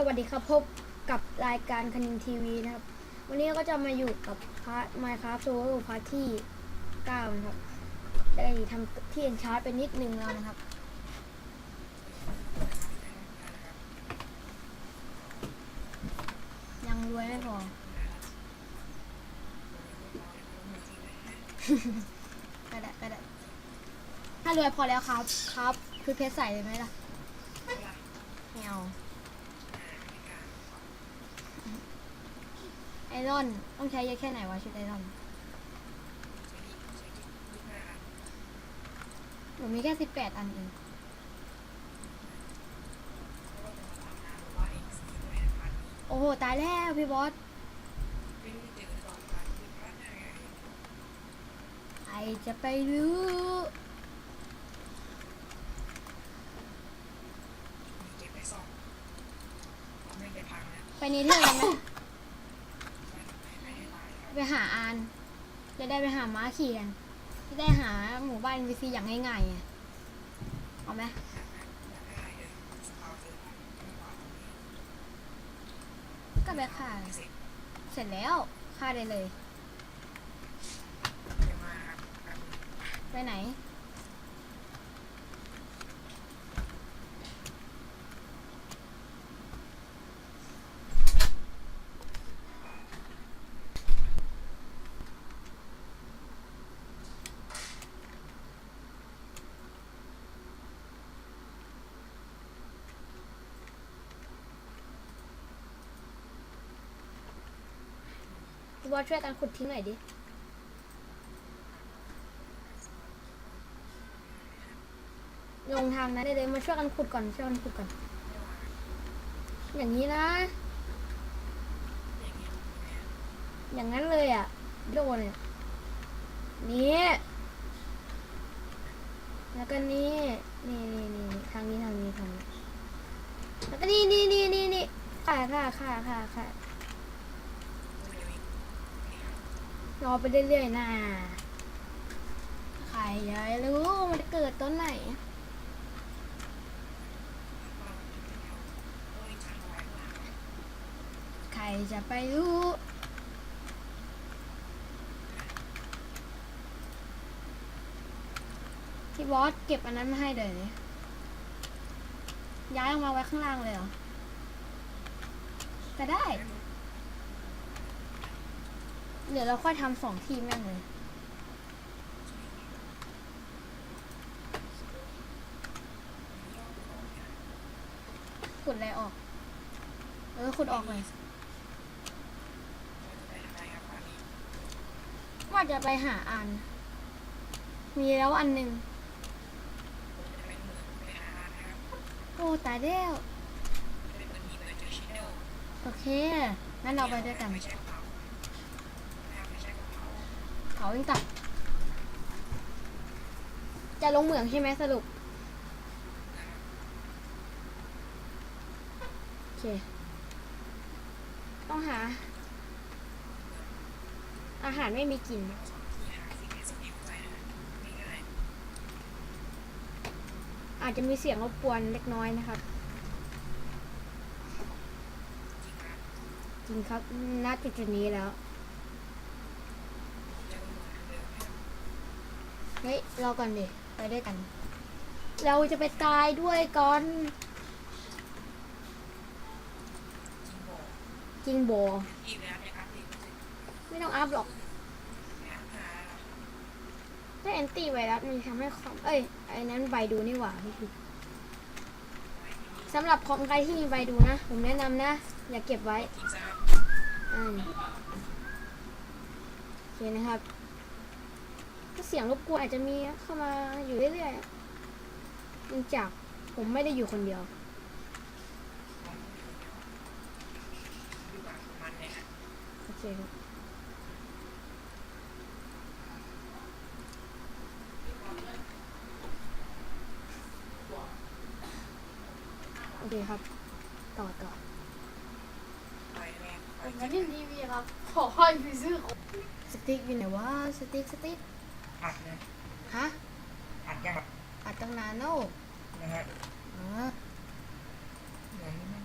สวัสดีครับพบกับรายการคณินทีวีนะครับ วันนี้ก็จะมาอยู่กับพาร์ท Minecraft Survival พาร์ทที่9นะครับ ได้ทำที่เอ็นชาร์ตไปนิดนึงแล้วนะครับ ยังรวยไม่พอก็ได้ก็ได้ถ้ารวยพอแล้วครับ ครับ คือเพชรใส่เลยไหมล่ะไม่เอา ไอรอน ต้องใช้เยอะแค่ไหนวะชุดไอรอนหนูมีแค่สิบแปดอันเองโอ้โห ตายแล้วพี่บอสใครจะไปรู้ไปนี้เท่ากันไหม ไปหาอานจะได้ไปหาม้าขี่กันจะได้หาหมู่บ้านวีซีอย่างง่ายๆไงเอาไหมก็ไปฆ่าเสร็จแล้วฆ่าได้เลย ไปไหน บอสช่วยกันขุดทิ้งหน่อยดิ ลงทางนั้นได้เลยมาช่วยกันขุดก่อนช่วยกันขุดก่อน อย่างนี้นะ อย่างนั้นเลยอะโดนเนี่ยนี่แล้วก็นี่นี่นี่นี่นี่ทางนี้ทางนี้ทางนี้แล้วก็นี่นี่นี่นี่นี่ค่ะค่ะค่ะค่ะค่ะ รอไปเรื่อยๆนะใครอยากรู้มันจะเกิดตอนไหนใครจะไปรู้พี่บอสเก็บอันนั้นมาให้เดี๋ยวนี้ย้ายออกมาไว้ข้างล่างเลยเหรอก็ได้ เดี๋ยวเราค่อยทำสองทีมแม่งเลยขุดอะไรออก เออขุดออกเลยว่าจะไปหาอัน มีแล้วอันหนึ่งโอ้ ตายแล้ว โอเค งั้นเราไปด้วยกัน เขาวิ่งตัดจะลงเหมืองใช่ไหมสรุป โอเค ต้องหา อาหารไม่มีกินอาจจะมีเสียงรบกวนเล็กน้อยนะครับจริงครับณจุดจุดนี้แล้ว เฮ้ยรอก่อนดิไปด้วยกัน เราจะไปตายด้วยก่อนจริงโบไม่ต้องอัพหรอกถ้าแอนตี้ไวรัสมันทำให้คอมเอ้ยไอ้นั้นไวดูนี่หว่าพี่สำหรับคอมใครที่มีไวดูนะ ผมแนะนำนะ อย่าเก็บไว้อ่าโอเคนะครับ เสียงรบกวนอาจจะมีเข้ามาอยู่เรื่อยๆเนื่องจากผมไม่ได้อยู่คนเดียว โอเคครับโอเคครับ ต่อต่อผมไม่ได้ทีวีครับ ขอให้ไปซื้อของสติ๊กอยู่ไหนวะสติ๊กสติ๊ก อัดนะฮะอัดยังครับอัดตั้งนานแล้วนะฮะอ๋อไหนมัน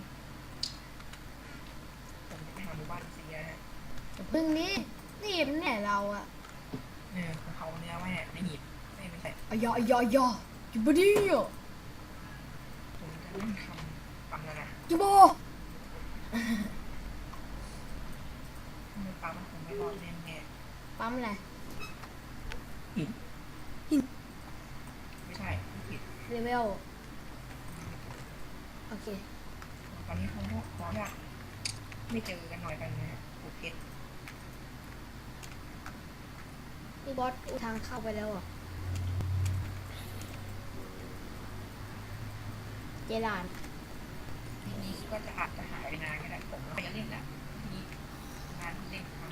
มู่บ้านเสียฮะพึ่งนี้นี่มันแน่เราอะเนี่ยผมเผาเนื้อไว้เนี่ยในหีบไม่ไม่ใช่อายอายอยอจิบดีอะผมจะนั่งทำปั๊มแล้วนะจิโบมือปั๊มผมไม่รอดแน่แน่ปั๊มอะไร ไม่ใช่ไม่ผิด เลเวลโอเค ตอนนี้ผมก็ขออยากไม่เจอกันหน่อยกันนะฮะภูเก็ตนี่บอสอุทางเข้าไปแล้วเหรอะเจลานทีนี้ก็จะอาจจะหายไปนานก็ได้ผมก็จะเล่นแหละทีนี้งานที่เล่นครั้ง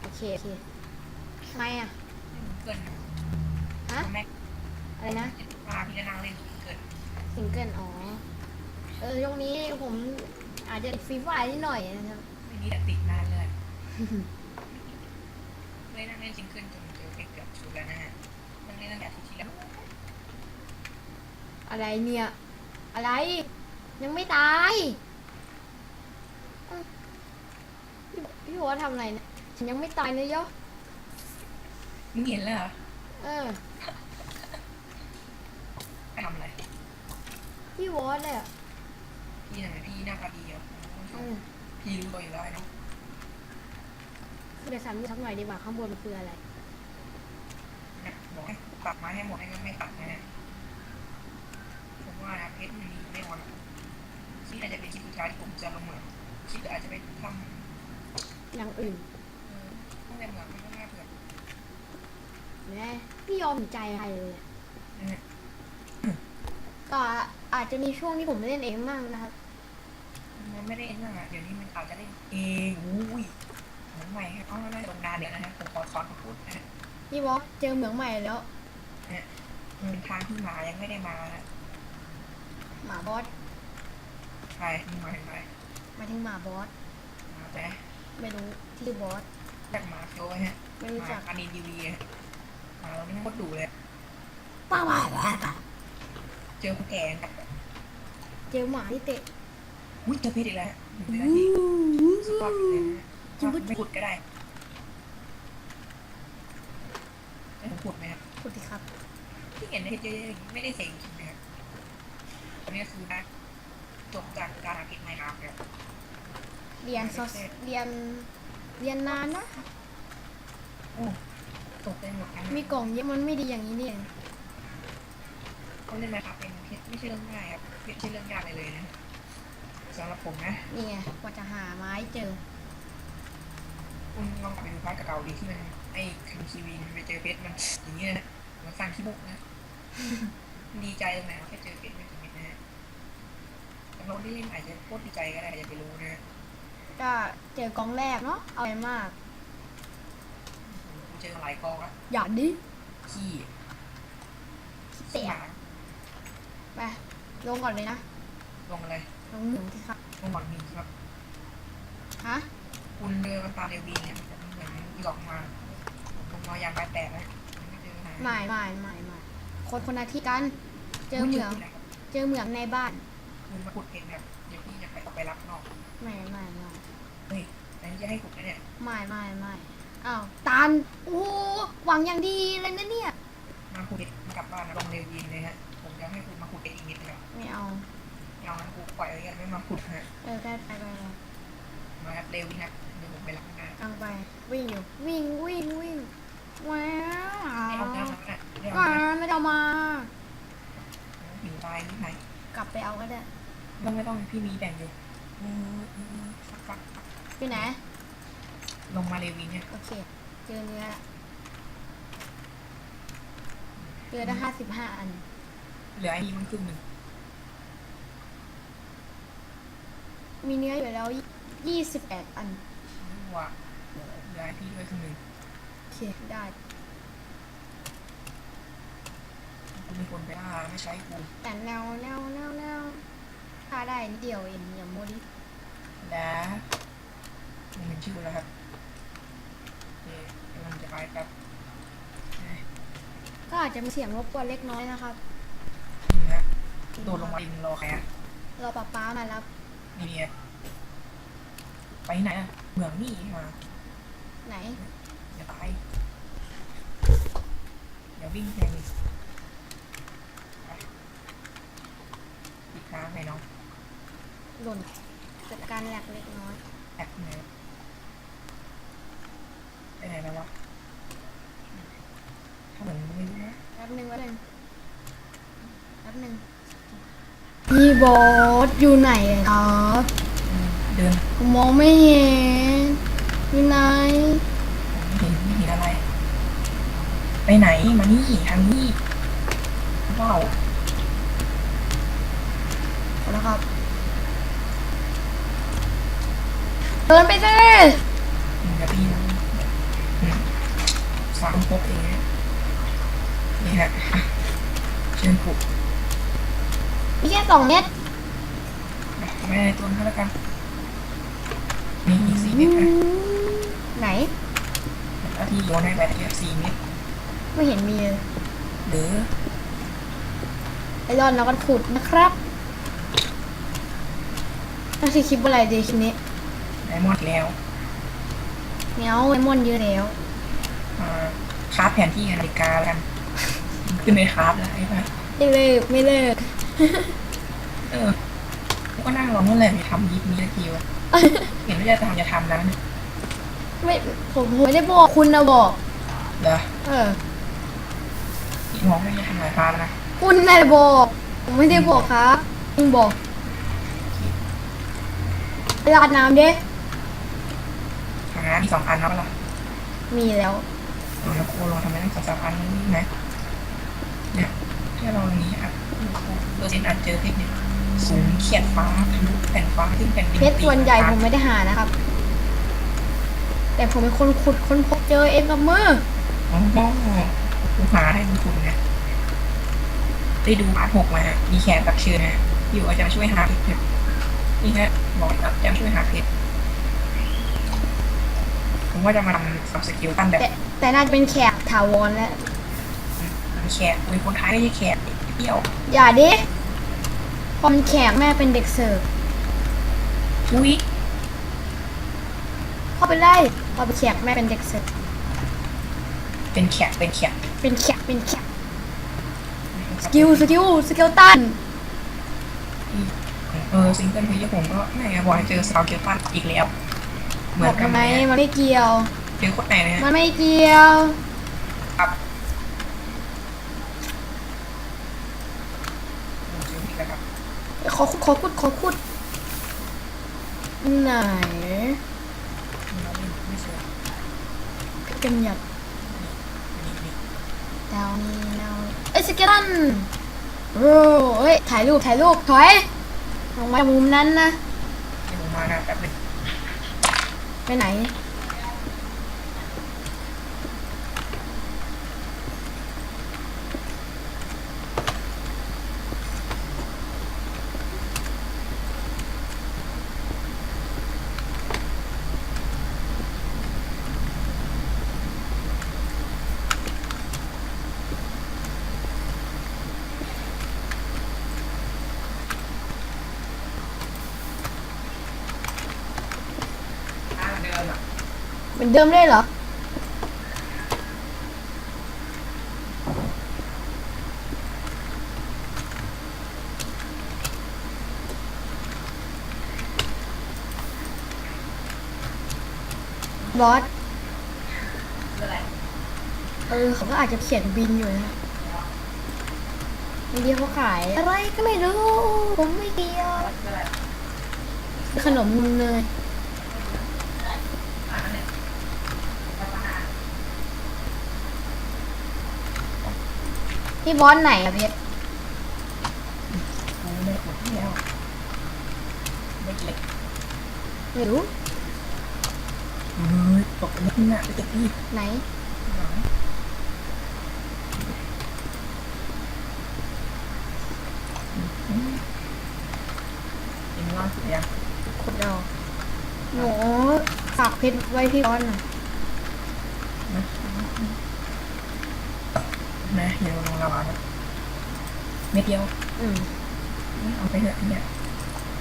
โอเคโอเคทำไมอะเกินฮะ แม็กอะไรนะ พาพี่ก็นั่งเล่นเกินซิงเกิลอ๋อ เออช่วงนี้ผมอาจจะติดฟรีไฟนิดหน่อยนะครับ ไม่มีแต่ติดนานเลยเลยนั่งเล่นซิงเกิลจนเจอเพชรเกือบชุดแล้วนะฮะนั่งเล่นตั้งแต่อาทิตย์ที่แล้ว อะไรเนี่ย อะไร ยังไม่ตายเอ้าพี่พี่บอกว่าทำอะไรเนี่ย ฉันยังไม่ตายเนอะยะมึงเห็นแล้วเหรอ เออ ไปทำอะไร พี่วอสเลยอะพี่ไหนพี่หน้าตาดีเหรออืมพี่รู้ตัวอยู่แล้วเนาะเดี๋ยวสันดูสักหน่อยดีกว่าข้างบนมันคืออะไรนะบอกให้ตัดไม้ให้หมดให้ก็ไม่ตัดนะฮะผมว่านะเพชรมันมีไม่นอนที่อาจจะเป็นคลิปสุดท้ายที่ผมจะลงเหมืองคลิปอาจจะไปทำอย่างอื่นเออต้องในเหมืองมันก็น่าเผื่อแม่พี่ยอมใจใครเลยอะนะฮะก็ อาจจะมีช่วงที่ผมเล่นเองบ้างนะครับมันไม่ได้เอ็นน่ะเดี๋ยวนี้มันอาจจะได้เองอุ้ยเหมือนใหม่ฮะเอาแล้วได้ลงนานเดี๋ยวนะฮะผมขอสอนผมพูดนะฮะพี่วอสเจอเหมืองใหม่แล้วเงินทางที่มายังไม่ได้มานะหมาบอสใครมีมาเห็นไหมหมายถึงหมาบอสมาแปะไม่รู้ที่บอสจากมาโจ้ฮะไม่รู้มาจักคานินทีวีฮะมาแล้วนี่โคตรดุเลย ป้าบ้าบ้าบ้าเจอผู้แก่กับ เจอหมาที่เตะอุ้ยเจอเพชรอีกแล้วหนึ่งนาทีสุดยอดเลยนะชอบไม่ขุดก็ได้ให้ผมขุดไหมครับคุณสิครับ ที่เห็นในเจออย่างนี้ไม่ได้เซ็งจริงนะครับอันนี้คือนะจบจากการหาเพชรไมค์ครับครับเรียนซอสเรียนเรียนนานนะโอ้ตกได้หมดกันมีกล่องเยอะมันไม่ดีอย่างนี้นี่เองเขาเล่นไมค์ครับเป็นเพชรไม่ใช่เรื่องง่ายครับ ไม่ใช่เรื่องยากเลยเลยนะสำหรับผมนะ นี่ไงกว่าจะหาไม้เจอ คุณลองกลับไปดูพาร์ทเก่าๆดีที่มันไอ้คันคีวีมันไปเจอเพชรมันอย่างเงี้ยนะมันสร้างขี้มุกนะ ดีใจตรงไหนวะแค่เจอเพชรไม่กี่เม็ดนะฮะแต่เราที่เล่นอาจจะโคตรดีใจก็ได้อย่าไปรู้นะฮะก็เจอกล่องแรกเนาะเอาไปมาก ผมเจอหลายกองละอย่าดิขี้เตะหมาไป ลงก่อนเลยนะ ลงอะไรลงเหมืองที่ครับลงหวังมีครับ ฮะ คุณเดินมาตามเดวีเนี่ยมันจะเหมือนหลอกมาลงมายางปลายแตกนะไม่เจอหาไม่ไม่ไม่ไม่คนคนละที่กัน เจอเหมืองที่ไหนครับเจอเหมืองในบ้าน คุณมาขุดเพชรครับเดี๋ยวพี่จะไปออกไปรับนอกไม่ไม่ไม่เฮ้ยแต่นี่จะให้ขุดนะเนี่ยไม่ไม่ไม่อ้าวตันโอ้โหหวังอย่างดีเลยนะเนี่ย มาขุดเพชรมากลับบ้านนะลงเดวีเลยฮะผมจะให้คุณ มาขุดเพชรอีกนิดนึงครับไม่เอาเอางั้นกูปล่อยไว้กันไม่มาขุดฮะเออไปไปไปไปมาครับเร็วนี่ครับเดี๋ยวผมไปรับงานกลางไป วิ่งอยู่ วิ่งวิ่งวิ่งว้าไม่เอาวน้ำแล้วนะไม่เอาว้านะวไม่ต้องมาหิวตายที่ไหนกลับไปเอาก็ได้ต้องไม่ต้องพี่มีแบ่งอยู่อืมอืมอืมสักพักไปไหน ลงมาเรวีเนี่ยโอเค เจอเนื้อละเจอได้ห้าสิบห้าอัน เหลือไอ้นี่มันครึ่งหนึ่งมีเนื้ออยู่แล้วยี่สิบแปดอัน ว่าเหลือไอ้พี่ด้วยครึ่งหนึ่งโอเค ได้ กูมีคนไปล่าไม่ใช้กูแต่แนวแนวแนวแนวถ้าได้นิดเดียวเองอย่าโมดิแล้วมึงเห็นชื่อแล้วครับโอเคกำลังจะไปครับ ก็อาจจะมีเสียงรบกวนเล็กน้อยนะครับนี่นะ โดดลงมาดินรอใครอะรอป้าป้ามารับนี่เนี่ยไปไหนอะเหมืองนี่มาไหน อย่าตายอย่าวิ่งแทงอีกไปอีกครั้งไหนน้องหล่นเกิดการแหลกเล็กน้อยแอคไหนไปไหนแล้ววะถ้าเหมือนไม่รู้นะ แป๊บหนึงแป๊บหนึงแป๊บหนึงพี่ บอสอยู่ไหนครับอืมเดินผมมองไม่เห็นอยู่ไหนไม่เห็นไม่เห็นอะไร ไปไหนมานี่ทางนี้ว้าวเอาละครับเดินไปสิมึงจะพี่นะอืมสามพบเองนะนี่ฮะเชิญปลุ กมีแค่สองเม็ดไม่ได้ตัวนั้นแล้วกันมีอีกสี่เม็ดนะไหนแล้วที่โยนให้ไปเรียกสี่เม็ดไม่เห็นมีเลยหรือไอรอนเราก็ขุดนะครับน่าจะคลิปอะไรดีคลิปนี้ไดมอนด์แล้วเนี้ยไอมอนเยอะแล้วอ่าคราฟแผนที่นาฬิกาแล้วกัน ขึ้นไปคราฟแล้วไอ้ป่ะไม่เลิกไม่เลิก เออกูก็นั่งรอเมื่อไหร่ไปทำยิปนี้สักทีวะเห็นว่าจะทำจะทำแล้วเนี่ยไม่ผมผมไม่ได้บอกคุณนะบอก เหรอเออ พี่มองไม่ได้ทำหลายพาร์ทแล้วนะคุณน่ะบอก ผมไม่ได้บอกครับคุณบอกไปราดน้ำเด้หามีสองอันแล้วล่ะมีแล้วเอาแล้วกูลองทำให้ได้สองสามอันนี้นะเนี่ยถ้าเราอย่างนี้อะ เปอร์เซ็นต์อาจเจอเพชรเนี่ยสูงเขียดฟ้าทะลุแผ่นฟ้าขึ้นแผ่นดินเพชรส่วนใหญ่ผมไม่ได้หานะครับ แต่ผมเป็นคนขุดคนพบเจอเองกับมืออ๋อกูหาให้มึงคุณนะได้ดูพาร์ทหกมาฮะมีแขกรับเชิญนะฮะอยู่อาจารย์ช่วยหาเพชรเนี่ยนี่ฮะบอกอาจารย์ช่วยหาเพชรผมว่าจะมาทำสับสกิลตั้นแบบแต่แต่น่าจะเป็นแขกถาวรแล้วแขกเป็นคนไทยไม่ใช่แขก เที่ยว อย่าดิคนแขกแม่เป็นเด็กเสิร์ฟอุ้ยเข้าไปได้พอไปนแขกแม่เป็นเด็กเสิร์ฟเป็นแขกเป็นแขกเป็นแขกเป็นแขกสกิลสกิลสกิลตันเออซิงเกิลเพลย์ผมก็แม่บอกให้เจอสาวเกียร์ตันอีกแล้ว เหมืบออนกกันทำไมไหมมันไม่เกี่ยว เจอคนไหนนะฮะมันไม่เกี่ยว ครับเจอผิดแล้วครับ ขอขอขุดขอขุดไหนเราไม่ไม่เจอเป็นหยัดดาวนี่ดาวเอ้ยสเกลันโอ้เฮ้ยถ่ายรูปถ่ายรูปถอยลงมาจากมุมนั้นนะอยวผมมานะแป๊บนึงไปไหน เหมือนเดิมได้เหรอ บอสคืออะไรเออเขาก็อาจจะเขียนบินอยู่นะไม่เดียวเขาขาย อะไรก็ไม่รู้ ผมไม่เกี่ยวคืออะไรขนมนมเนย อ่านเนี่ย พี่บอสไหนอะเพชรกูไม่ได้กดที่แล้วไม่เล็กไม่รู้เฮ้ยตกนิดน่ะไปตกนี่ไหนหลังกินล่าสุดยังขุดเอาหนูฝากเพชรไว้พี่บอสหน่อย นะนะ เดี๋ยวลงระบาดนะเม็ดเดียวอืมเอาไปเถอะเนี่ย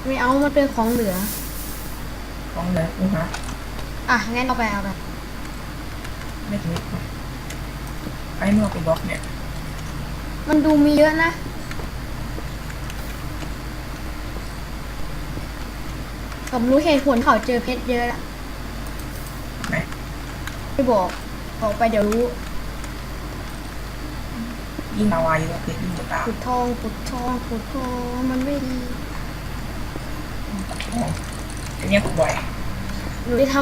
ไม่เอามันเป็นของเหลืออของเลยลูกฮะอะงั้นเอาไปเอาไปไม่ถึงไอ้เมื่อไปบล็อกเนี่ย มันดูมีเยอะนะผมรู้เหตุผลเขาเจอเพชรเยอะละไหนไม่บอก บอกไปเดี๋ยวรู้ ยิ่งลาวาเยอะเพชรยิ่งจะตามขุดทองขุดทองขุดทองมันไม่ดีอันเนี้ยขุดบ่อยหนูได้ท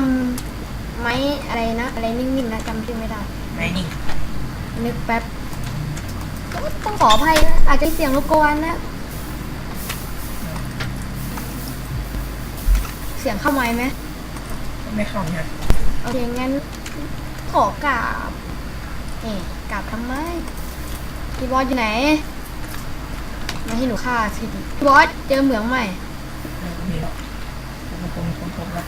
ำไม้อะไรนะ อะไรนิ่งๆนะจำชื่อไม่ได้ ไม่นิ่งนึกแป๊บ ต้องขออภัยนะอาจจะมีเสียงรบกวนนะ เสียงเข้าไม้ไหมไม่เข้าเนี่ยโอเคงั้นขอกราบเอ๊ะกราบทำไม พี่บอสอยู่ไหน มาให้หนูฆ่าสิดิพี่บอสเจอเหมืองใหม่ ไม่มีหรอกผมคงคนพบแล้ว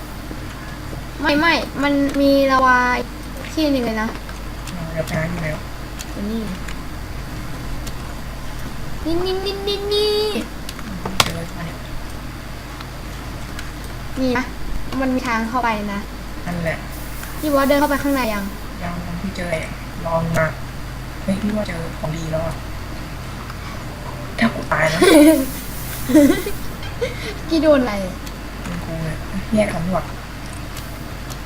ไม่ไม่ มันมีลาวาที่หนึ่งเลยนะเดี๋ยวไปหาอยู่แล้วอยู่นี่นี่นี่นี่นี่นี่เจอมาเนี่ยนี่นะ มันมีทางเข้าไปนะ นั่นแหละพี่บอสเดินเข้าไปข้างในยัง ยังยังที่เจอเนี่ยลองมา เฮ้ยพี่ว่าเจอของดีแล้วอะถ้ากูตายนะพี่โดนอะไรเป็นกูเนี่ยแยกคำหนวด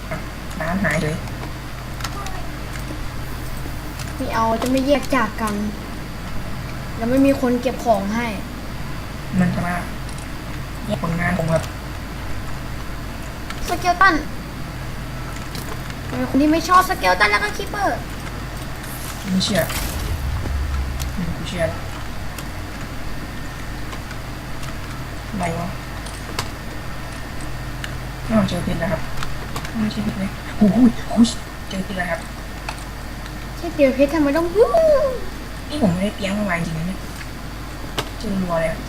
อะร้านหายเลยไม่เอาจะไม่แยกจากกัน แล้วไม่มีคนเก็บของให้ มันจะมาแยกผลงานผมแบบสเกลตันเป็นคนที่ไม่ชอบสเกลตันแล้วก็คิปเปอร์ ไม่เชื่ออืมกูเชื่อแล้วอะไรวะน่าเจอเพชรแล้วครับไม่ใช่เพชรเลยโอ้โหโอ้ยเจอเพชรแล้วครับแค่เดียวเพชรทำไมต้องวู้นี่ผมไม่ได้เตรียมมาจริงๆนะเนี่ยเจอรัวเลยอะ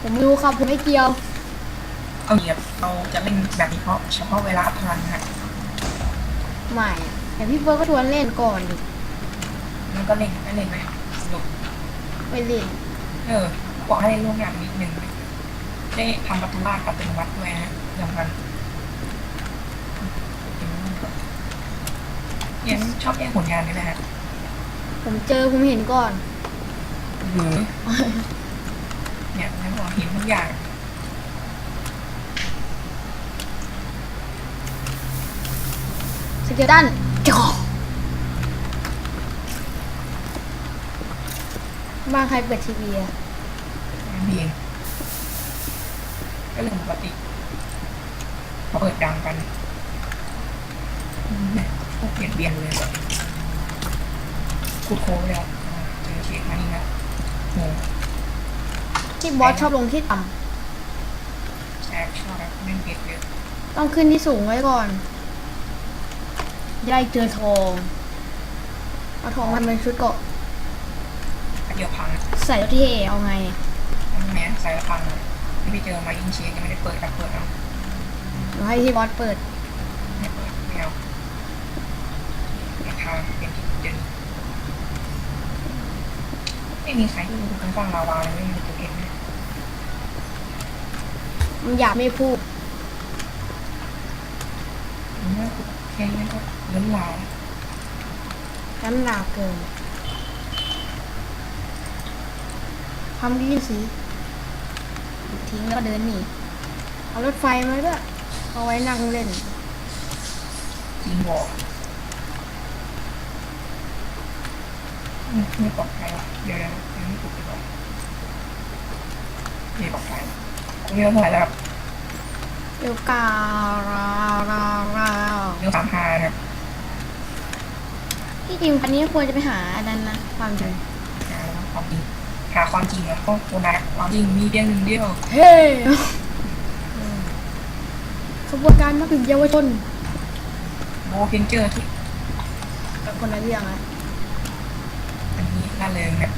ผมรู้ครับผมไม่เกี่ยว เอาเหยียบเราจะเล่นแบบนี้เพราะเฉพาะเวลาอัพลันนะฮะไม่อะ แต่พี่เบิร์ดก็ชวนเล่นก่อนดิมันก็เล่นไม่เล่นไหมสนุกไม่เล่นเออบอกให้ร่วมงานนิดนึงได้ทำประตูบ้านกับเป็นวัดด้วยนะสำคัญยังชอบแย่งผลงานนี่แหละฮะผมเจอผมเห็นก่อนหรือเนี่ยนั่นบอกเห็นทุกอย่างสเกลตัน จ่อบ้านใครเปิดทีวีอะงานเพียงก็เรื่องปกติเขาเปิดดังกันอืมเนี่ยพวกเปลี่ยนเบียนเลยกูโค้งแล้วอ่าเจอเช็คมานี่นะโหที่บอสชอบลงที่ต่แซ่บชอบแบบไม่เผ็ดเยอะำต้องขึ้นที่สูงไว้ก่อนจะ ได้เจอทองเอาทองมาเป็นชุดเกาะเดี๋ยวพังใส่รถที่เอเอาไงอันนี้ใส่แล้วพังเลยที่ไปเจอมาอินเชียยังไม่ได้เปิดครับเปิดเอาเดี๋ยวให้ที่บอสเปิดไม่เปิดไม่เอาราคาเป็นที่เดินไม่มีใครที่ดูกันฟังลาวาเลยไม่มีตัวเองเนี่ยมันอยากไม่พูด ผมว่าแค่นี้ก็เล้นลาน้ำหนาเกินทำดีสิทิ้งแล้วก็เดินหนีเอารถไฟมาด้วยเอาไว้นั่งเล่นจริงบอกอืมไม่ปลอดภัยว่ะเดี๋ยวเดี๋ยวยังไม่ปลุกดีกว่าไม่ปลอดภัยตรงนี้เราเท่าไหร่แล้วครับ เดี๋ยวการาราราเรื่องสามห้านะครับที่จริงคันนี้ควรจะไปหาอันนั้นนะความจริงหาความจริงหาความจริงแล้วก็โคนักความจริงมีเพียงหนึ่งเดียวเฮ้ขบวนการนักบินเยาวชนโบเพนเจอร์ที่กับคนละเรื่องอะอันนี้น่าเริงเนี่ย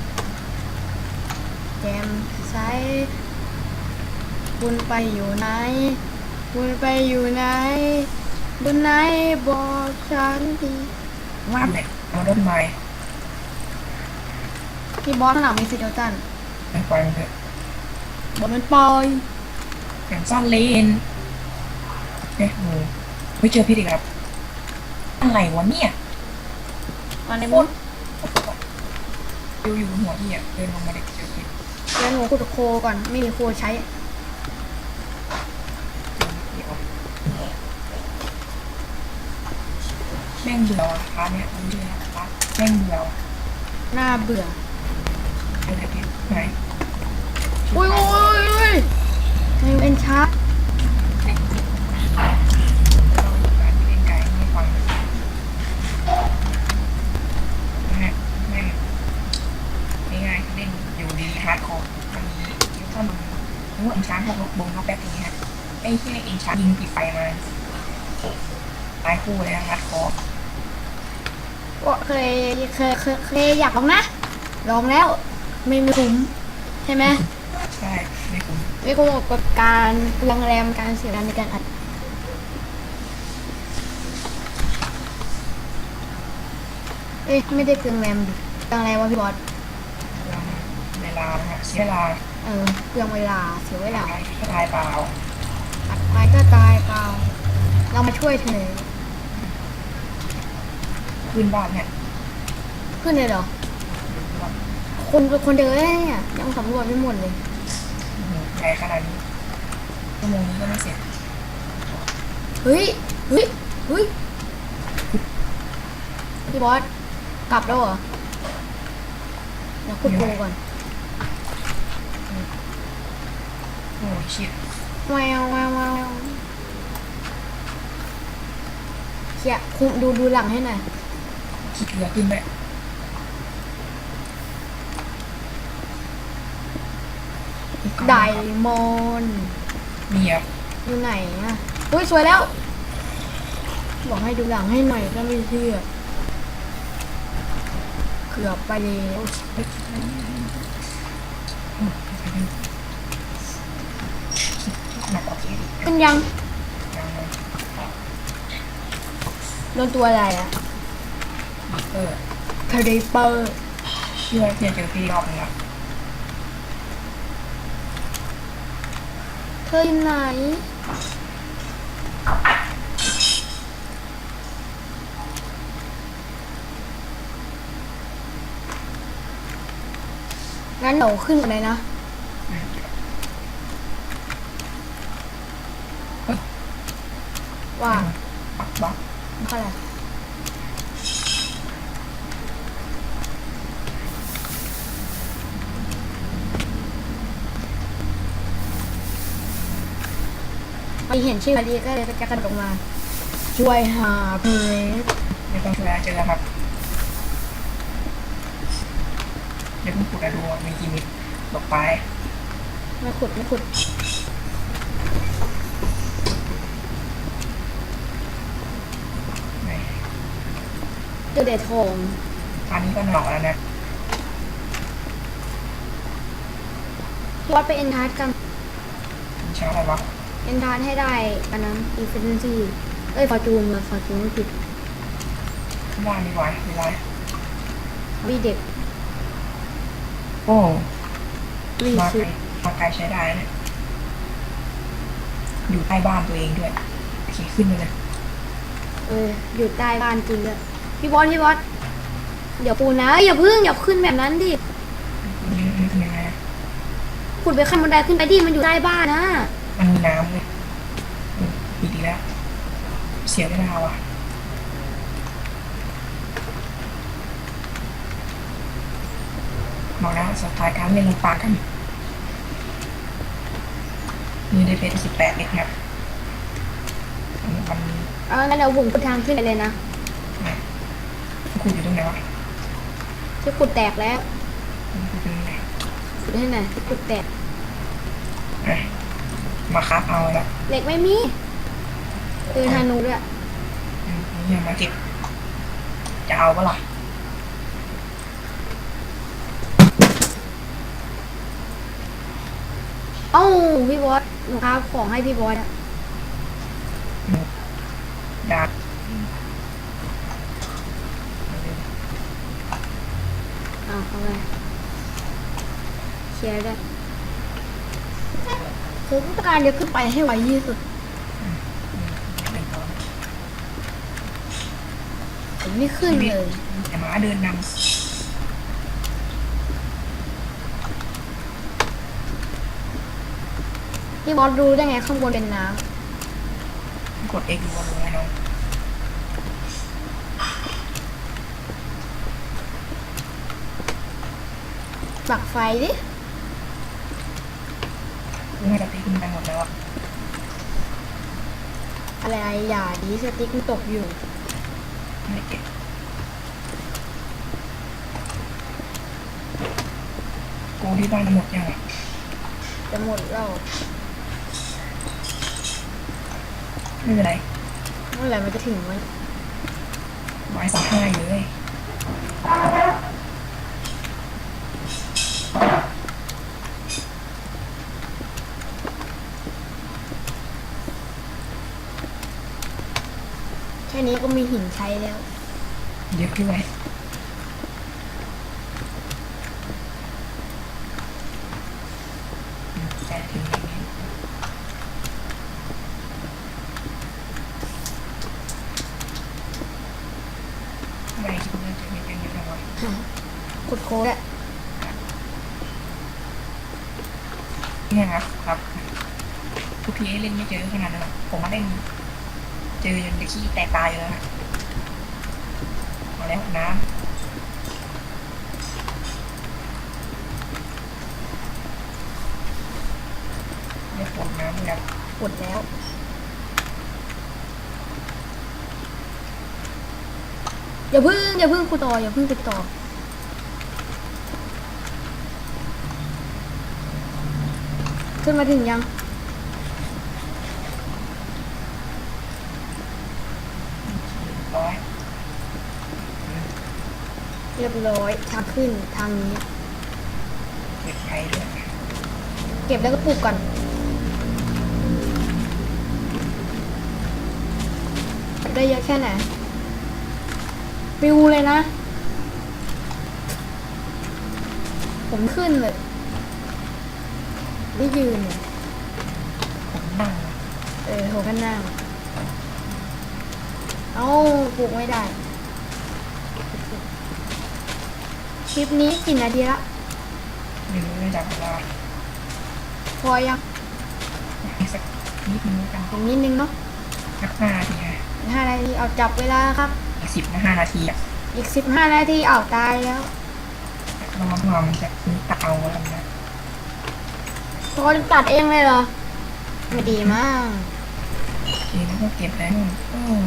แจมใสคุณไปอยู่ไหน คุณไปอยู่ไหนบนไหนบอกฉันทีว่าแบบมาต้นไม้พี่บอสข้างหลังมีสิเดลตันมันปล่อยมันเถอะบอสมันปล่อยอย่างซ่อนเลนเอ๊ะโหไม่เจอพี่อีกครับ อะไรวะเนี่ยอันนี้โคมุตรอยู่อยู่บนหัวพี่อะเดินลงมาเด็กเจอพี่เดี๋ยวหนูขุดโคก่อน ไม่มีโคใช้ เดี๋ยว แม่งเบื่อว่ะพาร์ทเนี่ยรู้เลยนะพาร์ทแม่งเบื่อว่ะหน้าเบื่ออะไรพี่ไหนอุ้ยอุ้ยอุ้ยไม่เป็นชาร์จเราการเล่นไก่ไม่ฟังนะฮะแม่งง่ายๆเล่นอยู่ดีฮาร์ดคอร์มันมีถ้ามันนึกว่าอินชาร์พวกบงนอกแบ็คอย่างเงี้ยไอ้แค่อินชาร์ยิงปิดไฟมาตายคู่เลยนะฮาร์ดคอร์ก็ เคยเคยเคยเคยอยากลองนะ ลองแล้วไม่ไม่คุ้มใช่ไหมใช่ไม่คุ้มไม่คุ้มกับการเปลืองแรมการเสียแรงในการอัดเอ้ยไม่ได้เปลืองแรมดิเปลืองอะไรวะพี่บอสเวลานะฮะเสียเวลาเออเปลืองเวลาเสียเวลาตายก็ตายเปล่าอัดไปก็ตายเปล่า เรามาช่วยเธอ ขึ้นบ้านเนี่ยขึ้นเลยเหรอ คนคนเดินเนี่ยยังสำรวจไม่หมดเลยโอ้โหใหญ่ขนาดนี้ชั่วโมงนี้ก็ไม่เสร็จ เฮ้ย เฮ้ย เฮ้ย พี่บอส กลับแล้วเหรอเดี๋ยวขุดปูก่อน โอ้ยชิดแววแววแววเขี่ยคุมดูดูหลังให้หน่อย คิดเหลือขึ้นด้วยไดมอนด์มีอะอยู่ไหนอะเฮ้ยสวยแล้ว บอกให้ดูหลังให้หน่อยก็ไม่เชื่อเกือบไปแล้วเฮ้ยหนักกว่าเคสอีกขึ้นยังยังเลยโดนตัวอะไรอะเออ คาริเปอร์เชื่อเพื่อนเจอพี่รอบนึงละเธออยู่ไหน งั้นเดี๋ยวขึ้นกันเลยนะ ว่า ปักบัก เท่าไหร่ ไปเห็นชื่อมาดีก็เลยจะกระโดดลงมา ช่วยหาเพจไม่ต้องช่วยแล้วเจอแล้วครับเดี๋ยวเพิ่งขุดอะดูว่ามีกี่มิตรหลบไปไม่ขุดไม่ขุดไหนเจอเดททองอันนี้ก็หนอกแล้วนะพี่วัดไปเอ็นทาร์ดกัน มีช้าอะไรวะ เอ็นทาร์ดให้ได้อันนั้นอินฟินิตี้เอ้ยฟอร์จูนมาฟอร์จูนไม่ผิดข้างล่างนี่ไว้ไม่ไรวีเด็กโอ้วีมาสุไกลดมาไกลใช้ได้นะเนี่ยอยู่ใต้บ้านตัวเองด้วยโอเคขึ้นไปเลยเอออยู่ใต้บ้านจริงเลยพี่บอสพี่บอสเดี๋ยวปูนะเอ้ยอย่าพึ่งอย่าขึ้นแบบนั้นดิมันมันทำยังไงอะขุดไปขั้นบันไดขึ้นไปดิมันอยู่ใต้บ้านนะ มันมีน้ำเลยอืมดีดีแล้ว เสียเวลาว่ะบอกนะสไตล์การเล่นลงปากกันมีได้เป็นสิบแปดเม็ดครับมันมันเอองั้นเดี๋ยวผมขุดทางขึ้นไปเลยนะเนี่ยคุณอยู่ตรงไหนวะที่ขุดแตกแล้วคุณอยู่ตรงไหนขุดให้หน่อยที่ขุดแตกเอ้ย มาคับเอาแล้วเหล็กไม่มีเออธนูด้วยอืมนี่มาเก็บจะเอาปะล่ะเอ้าพี่บอสหนูครับของให้พี่บอสอะดาบอ่าเอาไปเคลียร์ได้วยโห ผมต้องการจะขึ้นไปให้ไวที่สุดหนึ่งตัวผมไม่ขึ้นเลยแต่หมาเดินนพี่บอสรู้ได้ไงข้างบนเป็นน้ำกด X ดูว่ารู้ไหมน้องำปักไฟดิ รู้ว่าจะตีขึ้น ไปหมดแล้วอะอะไรอย่าดีสติ๊กมันตกอยู่ไม่ได้เก็บกูที่บ้านหมดยังอะจะหมดแล้วไม่เป็นไรเมื่อไหร่มันจะถึงวะไม้สองห้าอยู่เลย นี้ก็มีหินใช้แล้ว เยอะด้วยอืมแต่ถึงอย่างนี้ทำไมคิดว่าจะมีเยอะๆจังวะ ขุดโค้ดอะ เนี่ยครับครับ ทุกทีให้เล่นไม่เจอขนาดนั้นหรอกผมมาเล่น เจอจนจะขี้แตกตายอยู่แล้วฮะมาแล้วน้ำเรียกฝนน้ำเลยครับขุดแล้วอย่าพึ่งอย่าพึ่งขุดต่ออย่าพึ่งขุดต่อขึ้นมาถึงยัง ร้อย เรีย บร้อยทางขึ้นทางนี้ เก็บไข่ด้วยเก็บแล้วก็ปลูกก่อนเก็บได้เยอะแค่ไหนปิวเลยนะ ผมขึ้นเลยได้ยืนเนี่ยผมนั่งเลยเออโหกันนั่ง เอ้าปลูกไม่ได้ คลิปนี้กี่นาทีละไม่รู้เลยจากเวลาพอยังอีกสักนิดนึงแล้วกันอีกนิดนึงเนาะสักห้านาทีฮะอีกห้านาทีเอาจับเวลาครับ อีกสิบนะห้านาทีอะอีกสิบห้านาทีเอาตายแล้วลองมามันจะซื้อตะเอาแล้วกันนะพอตัดเองเลยเหรอไม่ดีมากโอเคแล้วก็เก็บแล้วอืม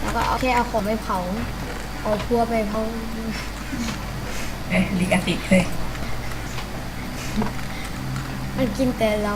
แล้วก็เอาแค่เอาของไปเผา เอาพัวไปเผาเอ้ยลิกาติเลยมันกินแต่เรา